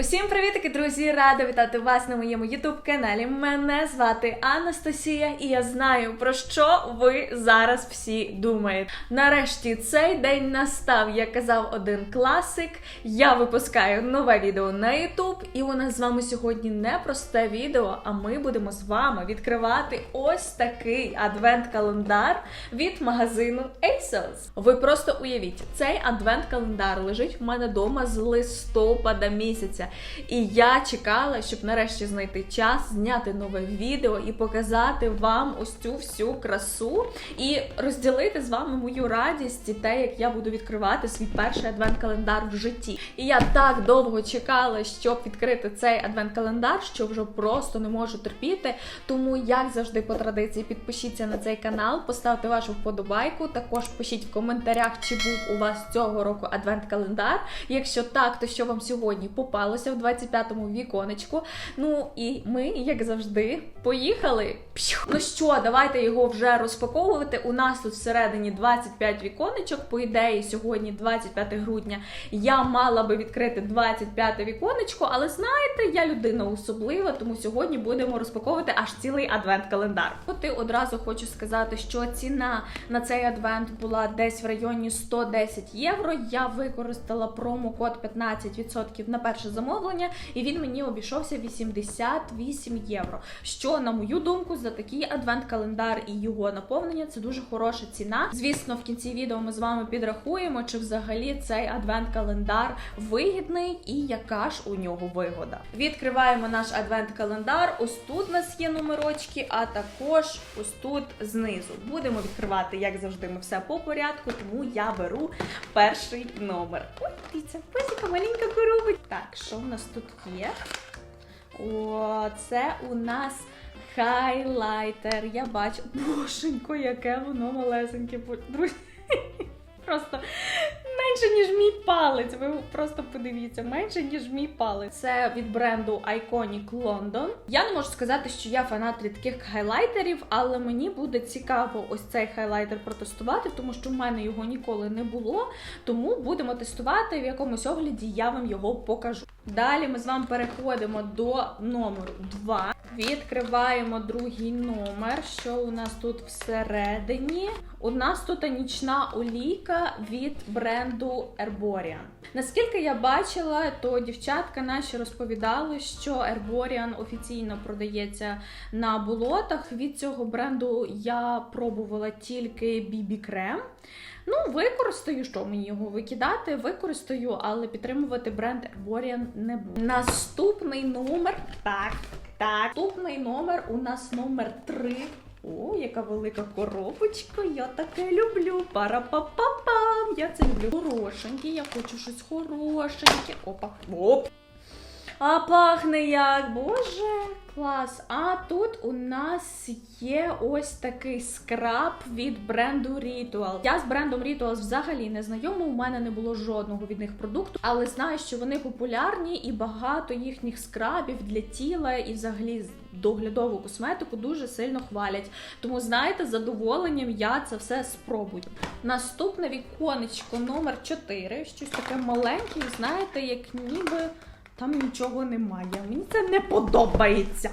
Усім привітки, друзі! Рада вітати вас на моєму youtube каналі. Мене звати Анастасія, і я знаю про що ви зараз всі думаєте. Нарешті цей день настав, як казав один класик. Я випускаю нове відео на YouTube, і у нас з вами сьогодні не просте відео, а ми будемо з вами відкривати ось такий адвент-календар від магазину ASOS. Ви просто уявіть, цей адвент-календар лежить в мене вдома з листопада місяця. І я чекала, щоб нарешті знайти час, зняти нове відео і показати вам ось цю всю красу і розділити з вами мою радість і те, як я буду відкривати свій перший адвент-календар в житті. І я так довго чекала, щоб відкрити цей адвент-календар, що вже просто не можу терпіти. Тому, як завжди, по традиції, підпишіться на цей канал, поставте вашу вподобайку. Також пишіть в коментарях, чи був у вас цього року адвент-календар. Якщо так, то що вам сьогодні попалося в 25-му віконечку. Ну і ми, як завжди, поїхали. Пшух. Ну що, давайте його вже розпаковувати. У нас тут всередині 25 віконечок. По ідеї, сьогодні 25 грудня. Я мала би відкрити 25 віконечко, але знаєте, я людина особлива, тому сьогодні будемо розпаковувати аж цілий адвент-календар. От і одразу хочу сказати, що ціна на цей адвент була десь в районі 110 євро. Я використала промокод 15% на перше замовлення, і він мені обійшовся 88 євро. Що, на мою думку, за такий адвент-календар і його наповнення це дуже хороша ціна. Звісно, в кінці відео ми з вами підрахуємо, чи взагалі цей адвент-календар вигідний і яка ж у нього вигода. Відкриваємо наш адвент-календар. Ось тут у нас є номерочки, а також ось тут знизу. Будемо відкривати, як завжди, ми все по порядку, тому я беру перший номер. Ой, дивіться, песика маленька коробочка. Так, що в нас тут є? О, це у нас хайлайтер. Я бачу. Боженько, яке воно малесеньке. Друзі. Просто менше, ніж мій палець. Ви просто подивіться, менше, ніж мій палець. Це від бренду Iconic London. Я не можу сказати, що я фанат рідких хайлайтерів, але мені буде цікаво ось цей хайлайтер протестувати, тому що в мене його ніколи не було. Тому будемо тестувати в якомусь огляді, я вам його покажу. Далі ми з вами переходимо до номеру 2. Відкриваємо другий номер. Що у нас тут всередині? У нас тут нічна олійка від бренду Herborian. Наскільки я бачила, то дівчатка наші розповідали, що Herborian офіційно продається на болотах. Від цього бренду я пробувала тільки BB крем. Ну, використаю, що мені його викидати, використаю, але підтримувати бренд Herborian не буду. Наступний номер. Так, так. Наступний номер у нас номер 3. О, яка велика коробочка, я таке люблю. Пара-па-па-пам. Я це люблю. Хорошеньке, я хочу щось хорошеньке. Опа. Оп. А пахне як, боже, клас. А тут у нас є ось такий скраб від бренду Ritual. Я з брендом Ritual взагалі не знайома, у мене не було жодного від них продукту, але знаю, що вони популярні і багато їхніх скрабів для тіла і взагалі доглядову косметику дуже сильно хвалять. Тому, знаєте, з задоволенням я це все спробую. Наступне віконечко номер 4. Щось таке маленьке, знаєте, як ніби. Там нічого немає. Мені це не подобається.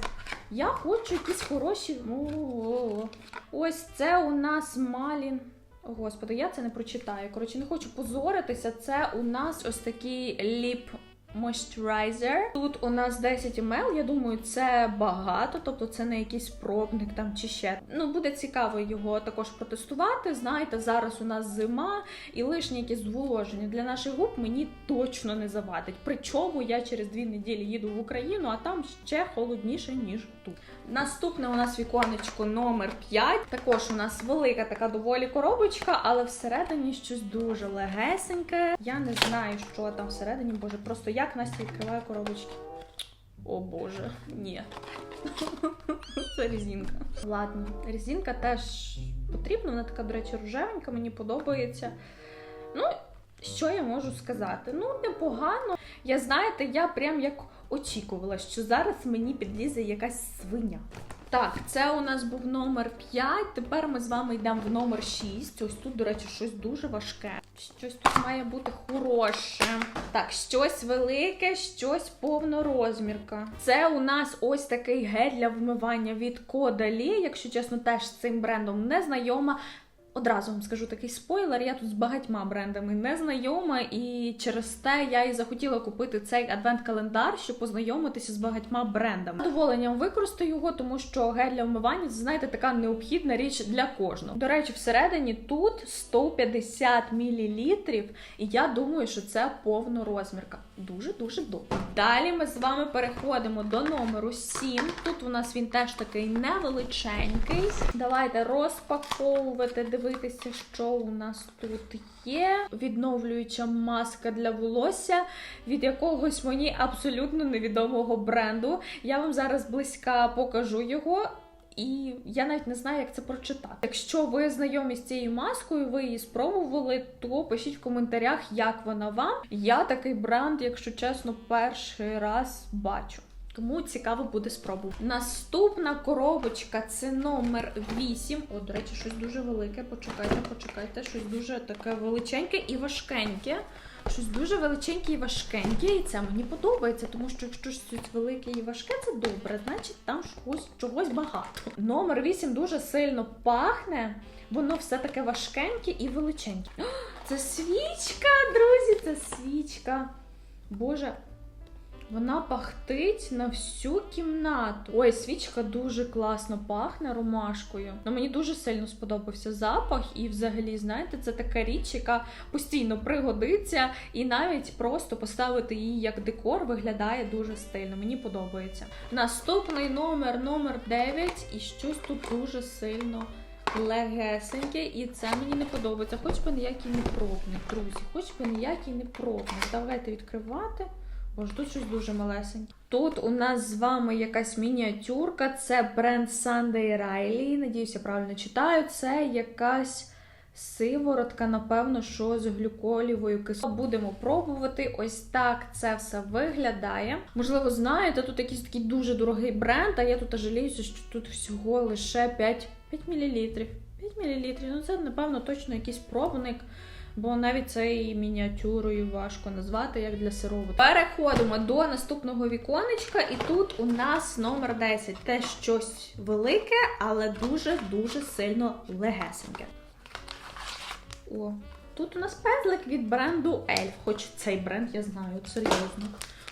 Я хочу якісь хороші. О, Ось це у нас Малін. О, Господи, я це не прочитаю. Коротше, не хочу позоритися. Це у нас ось такий ліп Moisturizer. Тут у нас 10 ml, я думаю, це багато, тобто це не якийсь пробник там чи ще. Ну, буде цікаво його також протестувати. Знаєте, зараз у нас зима і лишнє якесь зволоження для наших губ мені точно не завадить. Причому я через дві неділі їду в Україну, а там ще холодніше, ніж тут. Наступне у нас віконечко номер 5. Також у нас велика така доволі коробочка, але всередині щось дуже легесеньке. Я не знаю, що там всередині, боже, просто як Настя відкриває коробочки. О боже, ні. Це резинка. Ладно, резинка теж потрібна, вона така, до речі, рожевенька, мені подобається. Ну, що я можу сказати? Ну, непогано. Я знаєте, я прям як очікувала, що зараз мені підлізе якась свиня. Так, це у нас був номер 5. Тепер ми з вами йдемо в номер 6. Ось тут, до речі, щось дуже важке. Щось тут має бути хороше. Так, щось велике, щось повнорозмірка. Це у нас ось такий гель для вмивання від Кодалі. Якщо чесно, теж з цим брендом не знайома. Одразу вам скажу такий спойлер. Я тут з багатьма брендами не знайома, і через те я і захотіла купити цей адвент-календар, щоб познайомитися з багатьма брендами. Задоволенням використаю його, тому що гель для вмивання це знаєте така необхідна річ для кожного. До речі, всередині тут 150 мл, і я думаю, що це повнорозмірка. Дуже дуже добре. Далі ми з вами переходимо до номеру 7. Тут у нас він теж такий невеличенький. Давайте розпаковувати, дивитися, що у нас тут є. Відновлююча маска для волосся від якогось мені абсолютно невідомого бренду. Я вам зараз близька покажу його. І я навіть не знаю, як це прочитати. Якщо ви знайомі з цією маскою, ви її спробували, то пишіть в коментарях, як вона вам. Я такий бренд, якщо чесно, перший раз бачу. Тому цікаво буде спробувати. Наступна коробочка це номер 8. О, до речі, щось дуже велике. Почекайте, почекайте, щось дуже таке величеньке і важкеньке. Щось дуже величеньке і важкеньке, і це мені подобається, тому що якщо щось велике і важке, це добре, значить там чогось, чогось багато. Номер 8 дуже сильно пахне, воно все таке важкеньке і величеньке. О, Це свічка, друзі, це свічка. Боже, вона пахтить на всю кімнату. Ой, свічка дуже класно пахне ромашкою. Ну, мені дуже сильно сподобався запах, і взагалі, знаєте, це така річ, яка постійно пригодиться, і навіть просто поставити її як декор виглядає дуже стильно. Мені подобається. Наступний номер, номер 9, і щось тут дуже сильно. Легесеньке, і це мені не подобається. Хоч би ніякий не пробник, друзі, хоч би ніякий не пробник. Давайте відкривати. Боже, тут щось дуже малесеньке. Тут у нас з вами якась мініатюрка. Це бренд Sunday Riley. Надіюся, правильно читаю. Це якась сиворотка, напевно, що з глюколівою кислотою. Будемо пробувати. Ось так це все виглядає. Можливо, знаєте, тут якийсь такий дуже дорогий бренд, а я тут жаліюся, що тут всього лише 5, 5 мл. 5 мл. Ну, це, напевно, точно якийсь пробник. Бо навіть це і мініатюрою важко назвати, як для сироватки. Переходимо до наступного віконечка, і тут у нас номер 10. Те щось велике, але дуже-дуже сильно легесеньке. О, тут у нас пензлик від бренду Elf. Хоч цей бренд я знаю, серйозно.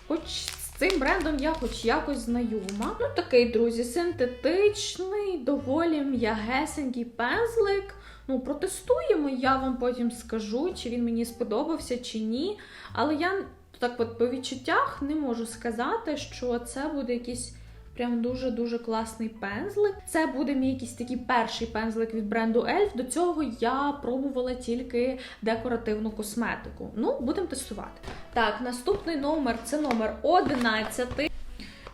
Хоч з цим брендом я хоч якось знайома. Ну, такий, друзі, синтетичний, доволі м'ягесенький пензлик. Ну, протестуємо, я вам потім скажу, чи він мені сподобався, чи ні. Але я так от по відчуттях не можу сказати, що це буде якийсь прям дуже-дуже класний пензлик. Це буде мій якийсь такий перший пензлик від бренду Elf. До цього я пробувала тільки декоративну косметику. Ну, будемо тестувати. Так, наступний номер це номер 11.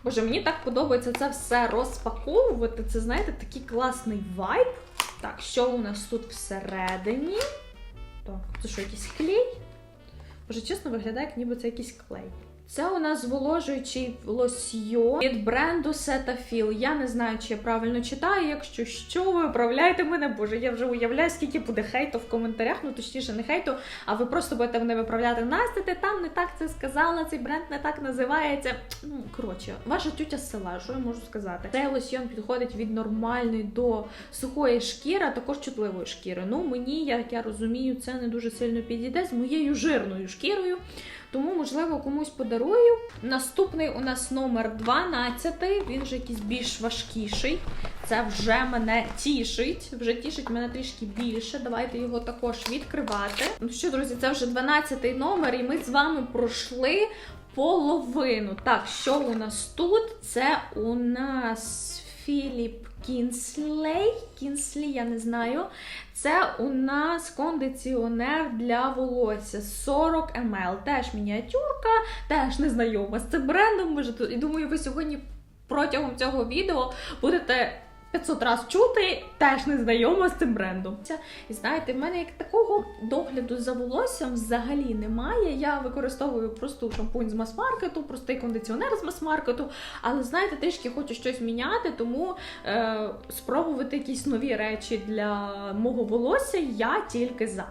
Боже, мені так подобається це все розпаковувати. Це, знаєте, такий класний вайб. Так, що у нас тут всередині? Так, це що, якийсь клей? Боже, чесно, виглядає, як ніби це якийсь клей. Це у нас зволожуючий лосьйон від бренду Cetaphil. Я не знаю, чи я правильно читаю. Якщо що, ви виправляйте мене, боже, я вже уявляю, скільки буде хейту в коментарях. Ну точніше, не хейту, а ви просто будете мене виправляти. Настя, ти там не так це сказала, цей бренд не так називається. Ну, коротше, ваша тютя села, що я можу сказати? Цей лосьйон підходить від нормальної до сухої шкіри, а також чутливої шкіри. Ну, мені, як я розумію, це не дуже сильно підійде з моєю жирною шкірою. Тому, можливо, комусь подарую. Наступний у нас номер 12. Він вже якийсь більш важкіший. Це вже мене тішить. Вже тішить мене трішки більше. Давайте його також відкривати. Ну що, друзі, це вже 12 номер, і ми з вами пройшли половину. Так, що у нас тут? Це у нас Філіп Кінслей. Кінслі, я не знаю. Це у нас кондиціонер для волосся 40 мл. Теж мініатюрка, теж незнайома з цим брендом. Може, І думаю, ви сьогодні протягом цього відео будете 500 раз чути, теж не знайома з цим брендом. І знаєте, в мене як такого догляду за волоссям взагалі немає. Я використовую просто шампунь з мас-маркету, простий кондиціонер з мас-маркету. Але знаєте, трішки хочу щось міняти, тому е, спробувати якісь нові речі для мого волосся я тільки за.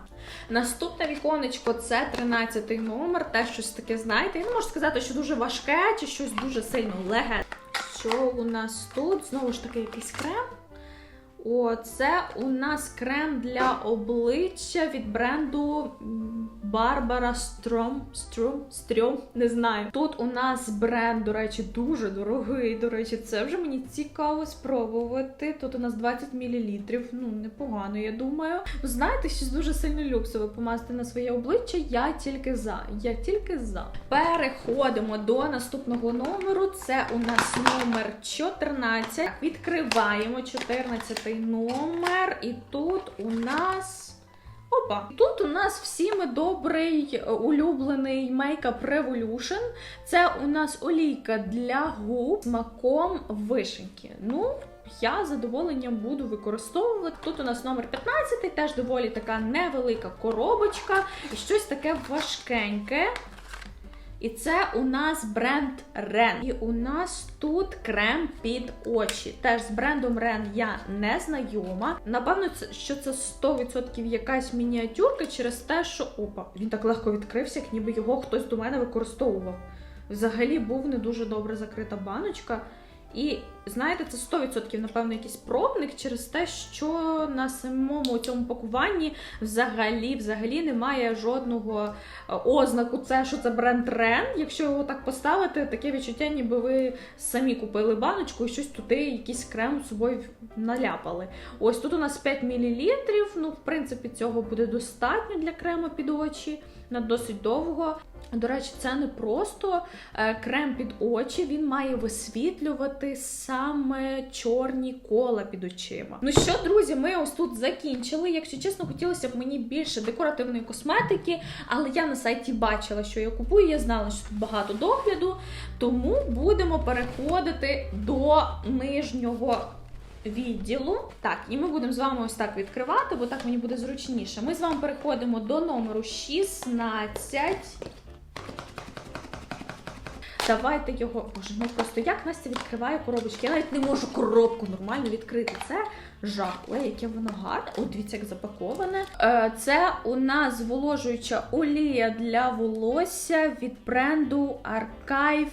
Наступне віконечко це 13 номер, те щось таке, знаєте, я не можу сказати, що дуже важке чи щось дуже сильно легке. Що у нас тут? Знову ж таки, якийсь крем. О, це у нас крем для обличчя від бренду м, Barbara Strom, Strom, Strom, не знаю. Тут у нас бренд, до речі, дуже дорогий. До речі, це вже мені цікаво спробувати. Тут у нас 20 мл. Ну, непогано, я думаю. Знаєте, щось дуже сильно люксове помазати на своє обличчя. Я тільки за. Я тільки за. Переходимо до наступного номеру. Це у нас номер 14. Відкриваємо 14 номер, і тут у нас. Опа, тут у нас всіми добрий е, улюблений Makeup Revolution. Це у нас олійка для губ з маком вишеньки. Ну, я задоволенням буду використовувати. Тут у нас номер 15, теж доволі така невелика коробочка і щось таке важкеньке. І це у нас бренд Рен. І у нас тут крем під очі. Теж з брендом Рен я не знайома. Напевно, це, що це 100% якась мініатюрка через те, що опа, він так легко відкрився, як ніби його хтось до мене використовував. Взагалі був не дуже добре закрита баночка. І знаєте, це 100% напевно якийсь пробник через те, що на самому цьому пакуванні взагалі взагалі немає жодного е, ознаку, це що це бренд Рен. Якщо його так поставити, таке відчуття, ніби ви самі купили баночку і щось туди, якийсь крем з собою наляпали. Ось тут у нас 5 мл. Ну, в принципі, цього буде достатньо для крему під очі на досить довго. До речі, це не просто е, крем під очі, він має висвітлювати саме чорні кола під очима. Ну що, друзі, ми ось тут закінчили. Якщо чесно, хотілося б мені більше декоративної косметики, але я на сайті бачила, що я купую, я знала, що тут багато догляду, тому будемо переходити до нижнього. Відділу. Так, і ми будемо з вами ось так відкривати, бо так мені буде зручніше. Ми з вами переходимо до номеру 16. Давайте його. Боже, ну просто як Настя відкриває коробочки. Я навіть не можу коробку нормально відкрити. Це жах. Ой, яке воно гарне. О, дивіться, як запаковане. Е, Це у нас зволожуюча олія для волосся від бренду Archive.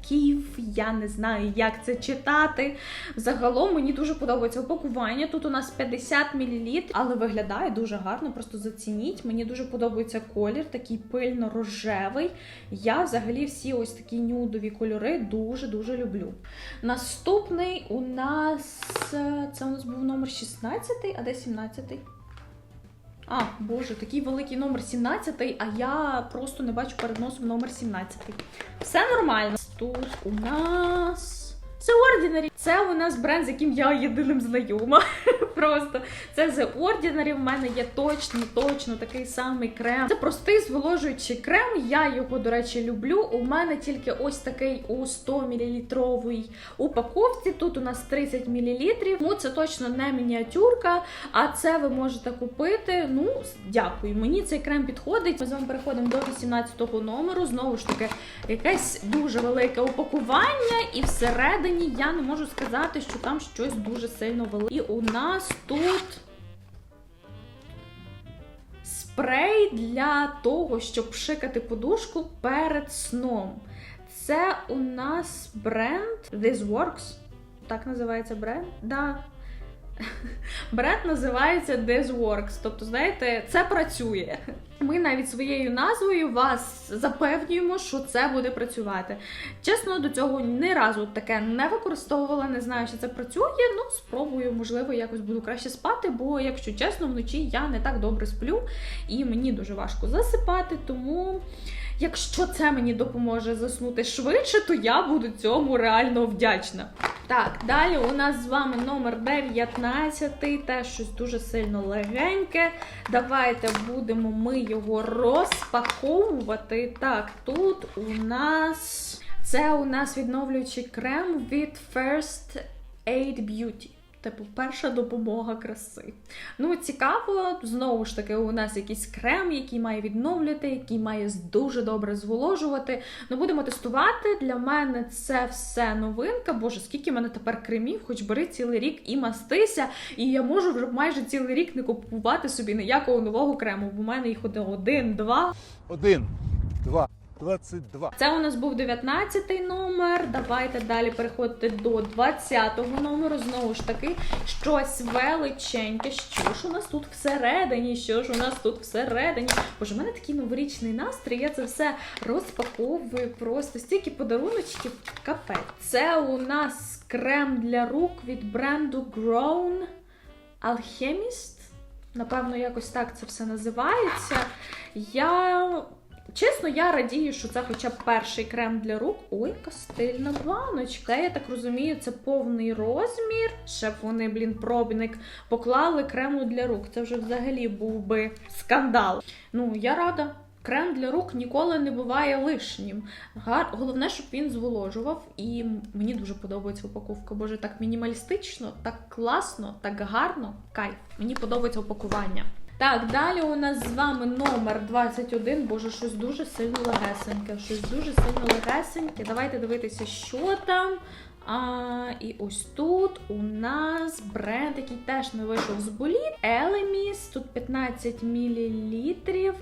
Арків, я не знаю, як це читати. Загалом мені дуже подобається упакування. Тут у нас 50 мл, але виглядає дуже гарно, просто зацініть. Мені дуже подобається колір, такий пильно-рожевий. Я взагалі всі ось такі нюдові кольори дуже-дуже люблю. Наступний у нас е, це у нас був номер 16, а де 17? А, боже, такий великий номер 17, а я просто не бачу перед носом номер 17. Все нормально. Тут у нас. Це Ordinary. Це у нас бренд, з яким я єдиним знайома. Просто це The Ordinary. В мене є точно, точно такий самий крем. Це простий зволожуючий крем. Я його, до речі, люблю. У мене тільки ось такий у 100 мл упаковці. Тут у нас 30 мл. Ну, це точно не мініатюрка, а це ви можете купити. Ну, дякую. Мені цей крем підходить. Ми з вами переходимо до 18-го номеру. Знову ж таки, якесь дуже велике упакування, і всередині я не можу сказати, що там щось дуже сильно велике. І у нас тут. Спрей для того, щоб пшикати подушку перед сном. Це у нас бренд This Works. Так називається бренд? Да. Бренд називається This Works. Тобто, знаєте, це працює. Ми навіть своєю назвою вас запевнюємо, що це буде працювати. Чесно, до цього ні разу таке не використовувала, не знаю, чи це працює. Ну, спробую, можливо, якось буду краще спати, бо, якщо чесно, вночі я не так добре сплю і мені дуже важко засипати, тому. Якщо це мені допоможе заснути швидше, то я буду цьому реально вдячна. Так, далі у нас з вами номер 19, теж щось дуже сильно легеньке. Давайте будемо ми його розпаковувати. Так, тут у нас це у нас відновлюючий крем від First Aid Beauty. Типу, перша допомога краси. Ну, цікаво, знову ж таки, у нас якийсь крем, який має відновлювати, який має дуже добре зволожувати. Ну, будемо тестувати. Для мене це все новинка. Боже, скільки в мене тепер кремів, хоч бери цілий рік і мастися. І я можу вже майже цілий рік не купувати собі ніякого нового крему. Бо в мене їх один, два. Один, два, двадцять два. Це у нас був 19 номер. Давайте далі переходити до 20-го номеру. Знову ж таки, щось величеньке. Що ж у нас тут всередині? Що ж у нас тут всередині? Боже, в мене такий новорічний настрій. Я це все розпаковую. Просто стільки подаруночків. Капець. Це у нас крем для рук від бренду Grown Alchemist. Напевно, якось так це все називається. Я Чесно, я радію, що це хоча б перший крем для рук. Ой, яка баночка. Я так розумію, це повний розмір. Ще б вони, блін, пробник поклали крему для рук. Це вже взагалі був би скандал. Ну, я рада. Крем для рук ніколи не буває лишнім. Гар... Головне, щоб він зволожував, і мені дуже подобається упаковка. Боже, так мінімалістично, так класно, так гарно. Кайф. Мені подобається упакування. Так, далі у нас з вами номер 21. Боже, щось дуже сильно легесеньке. Щось дуже сильно легесеньке. Давайте дивитися, що там. А, і ось тут у нас бренд, який теж не вийшов з боліт. Elemis, тут 15 мл.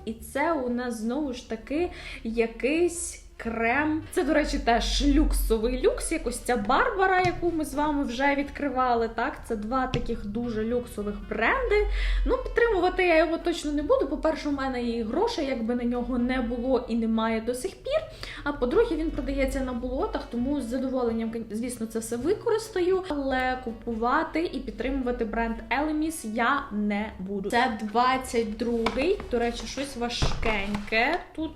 І це у нас знову ж таки якийсь. Крем. Це, до речі, теж люксовий люкс. Якось ця Барбара, яку ми з вами вже відкривали. Так, це два таких дуже люксових бренди. Ну, підтримувати я його точно не буду. По-перше, у мене і грошей, якби на нього не було і немає до сих пір. А по-друге, він продається на болотах, тому з задоволенням, звісно, це все використаю. Але купувати і підтримувати бренд Elemis я не буду. Це 22-й, до речі, щось важкеньке. Тут,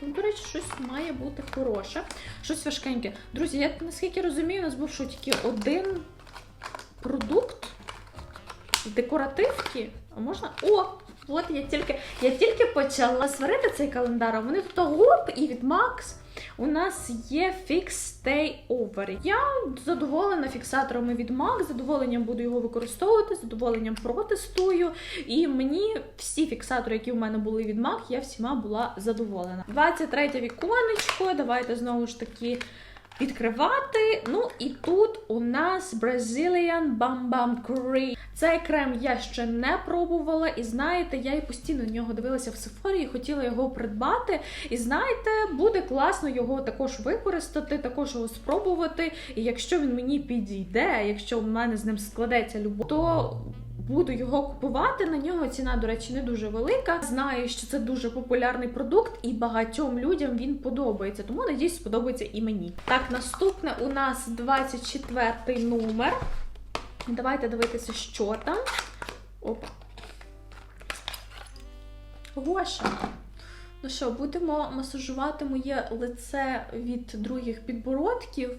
тут, до речі, щось має бути хороше. Щось важкеньке. Друзі, я наскільки розумію, у нас був що тільки один продукт декоративки. А можна. О! От я тільки, я тільки почала сварити цей календар, а вони тут гоп і від Max. У нас є Fix Stay Over. Я задоволена фіксаторами від MAC, задоволенням буду його використовувати, задоволенням протестую. І мені всі фіксатори, які в мене були від MAC, я всіма була задоволена. 23 віконечко. Давайте знову ж таки відкривати. Ну і тут у нас Brazilian Bam Bam Cream. Цей крем я ще не пробувала, і знаєте, я і постійно на нього дивилася в Сефорі і хотіла його придбати. І знаєте, буде класно його також використати, також його спробувати. І якщо він мені підійде, якщо в мене з ним складеться любов, то буду його купувати. На нього ціна, до речі, не дуже велика. Знаю, що це дуже популярний продукт, і багатьом людям він подобається. Тому надіюсь, сподобається і мені. Так, наступне у нас 24 номер. Давайте дивитися, що там. Оп. Гоша. Ну що, будемо масажувати моє лице від других підбородків.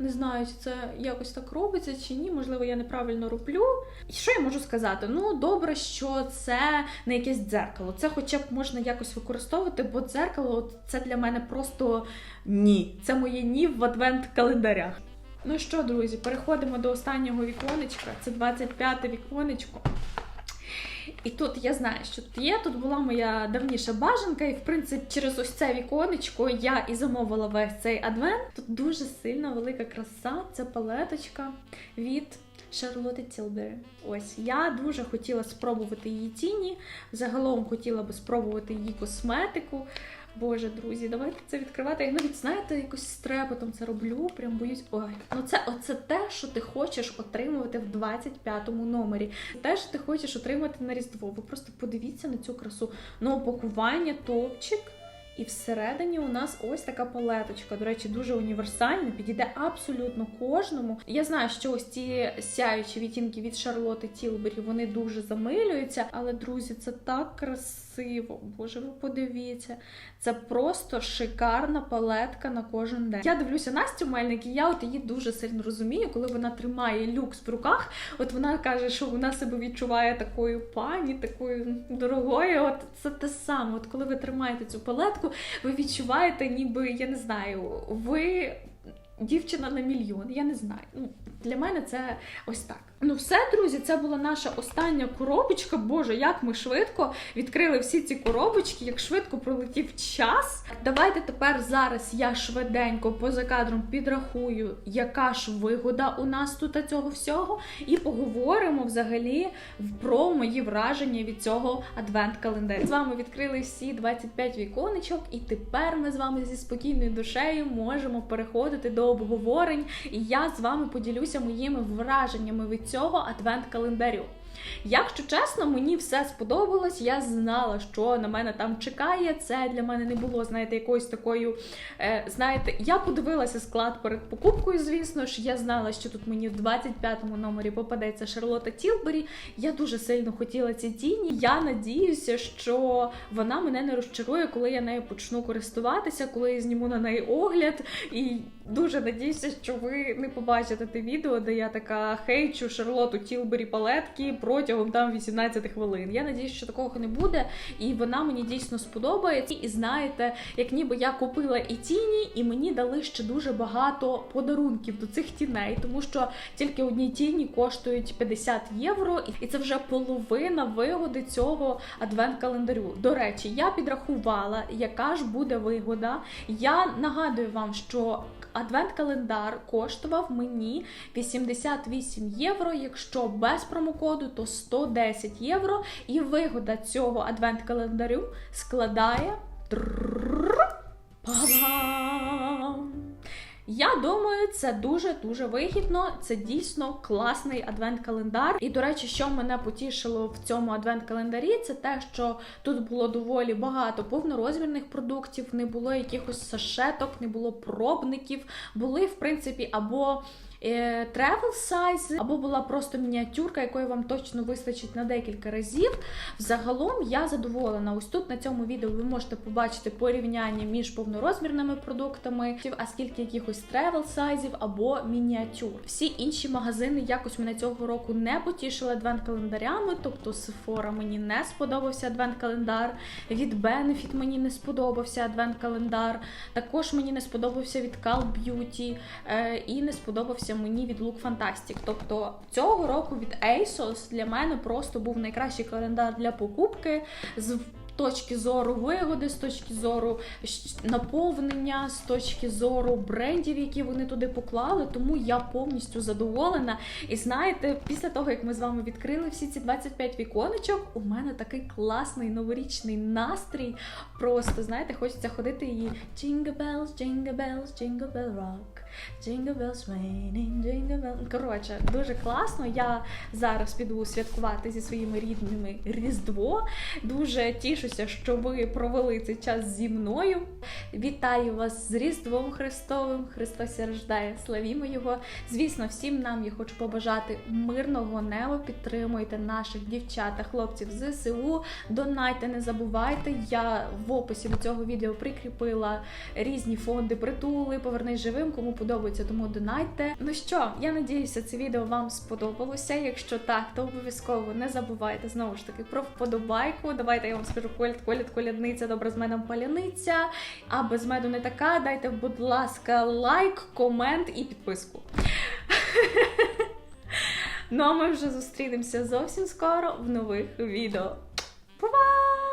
Не знаю, чи це якось так робиться чи ні. Можливо, я неправильно роблю. І що я можу сказати? Ну, добре, що це не якесь дзеркало. Це хоча б можна якось використовувати, бо дзеркало це для мене просто ні. Це моє ні в адвент-календарях. Ну що, друзі, переходимо до останнього віконечка. Це 25-те віконечко. І тут я знаю, що тут є. Тут була моя давніша бажанка, і в принципі через ось це віконечко я і замовила весь цей адвент. Тут дуже сильна велика краса. Це палеточка від Шарлотти Тілбері. Ось я дуже хотіла спробувати її тіні. Загалом хотіла би спробувати її косметику. Боже, друзі, давайте це відкривати. Я навіть знаєте, якось з це роблю. Прям боюсь. Ой, ну це оце те, що ти хочеш отримувати в 25-му номері. Те, що ти хочеш отримати на Різдво. Ви просто подивіться на цю красу. Ну, упакування, топчик. І всередині у нас ось така палеточка. До речі, дуже універсальна, підійде абсолютно кожному. Я знаю, що ось ці сяючі відтінки від Шарлоти Тілбері вони дуже замилюються. Але, друзі, це так красиво. Боже, ви подивіться. Це просто шикарна палетка на кожен день. Я дивлюся Настю Мельник, і я от її дуже сильно розумію, коли вона тримає люкс в руках. От вона каже, що вона себе відчуває такою пані, такою дорогою. От це те саме. От коли ви тримаєте цю палетку, ви відчуваєте, ніби я не знаю, ви. Дівчина на мільйон. Я не знаю. Ну, для мене це ось так. Ну, все, друзі, це була наша остання коробочка. Боже, як ми швидко відкрили всі ці коробочки, як швидко пролетів час. Давайте тепер зараз я швиденько поза кадром підрахую, яка ж вигода у нас тут цього всього, і поговоримо взагалі про мої враження від цього адвент-календаря. З вами відкрили всі 25 віконечок, і тепер ми з вами зі спокійною душею можемо переходити до обговорень. І я з вами поділюся моїми враженнями від цього адвент-календарю. Якщо чесно, мені все сподобалось. Я знала, що на мене там чекає. Це для мене не було, знаєте, якоюсь такою. Е, знаєте, я подивилася склад перед покупкою, звісно ж. Я знала, що тут мені в 25-му номері попадеться Шарлота Тілбері. Я дуже сильно хотіла ці тіні. Я надіюся, що вона мене не розчарує, коли я нею почну користуватися, коли я зніму на неї огляд. І дуже надіюся, що ви не побачите те відео, де я така хейчу Шарлоту Тілбері палетки протягом там 18 хвилин. Я надіюся, що такого не буде, і вона мені дійсно сподобається. І знаєте, як ніби я купила і тіні, і мені дали ще дуже багато подарунків до цих тіней, тому що тільки одні тіні коштують 50 євро, і це вже половина вигоди цього адвент-календарю. До речі, я підрахувала, яка ж буде вигода. Я нагадую вам, що адвент-календар коштував мені 88 євро. Якщо без промокоду, то 110 євро. І вигода цього адвент-календарю складає. Па-бам! Я думаю, це дуже дуже вигідно. Це дійсно класний адвент-календар. І до речі, що мене потішило в цьому адвент-календарі, це те, що тут було доволі багато повнорозмірних продуктів, не було якихось сашеток, не було пробників. Були, в принципі, або travel size, або була просто мініатюрка, якої вам точно вистачить на декілька разів. Взагалом я задоволена. Ось тут на цьому відео ви можете побачити порівняння між повнорозмірними продуктами, а скільки якихось travel сайзів або мініатюр. Всі інші магазини якось мене цього року не потішили адвент-календарями, тобто Sephora мені не сподобався адвент-календар, від Benefit мені не сподобався адвент-календар, також мені не сподобався від Cal Beauty е, і не сподобався мені від Look Fantastic. Тобто цього року від ASOS для мене просто був найкращий календар для покупки з точки зору вигоди, з точки зору наповнення, з точки зору брендів, які вони туди поклали. Тому я повністю задоволена. І знаєте, після того як ми з вами відкрили всі ці 25 віконечок, у мене такий класний новорічний настрій. Просто знаєте, хочеться ходити і Jingle bells, jingle bells, jingle bell rock. Jingle bells raining, jingle bells. Коротше, дуже класно. Я зараз піду святкувати зі своїми рідними Різдво. Дуже тішуся, що ви провели цей час зі мною. Вітаю вас з Різдвом Христовим. Христос рождає, славімо Його. Звісно, всім нам я хочу побажати мирного неба. Підтримуйте наших дівчат та хлопців ЗСУ. Донайте, не забувайте. Я в описі до цього відео прикріпила різні фонди притули. Повернись живим, кому подобається, тому донайте. Ну що, я надіюся, це відео вам сподобалося. Якщо так, то обов'язково не забувайте знову ж таки про вподобайку. Давайте я вам скажу коляд, коляд, колядниця, добра з медом паляниця. Без меду не така. Дайте, будь ласка, лайк, комент і підписку. Ну а ми вже зустрінемося зовсім скоро в нових відео. Бувай!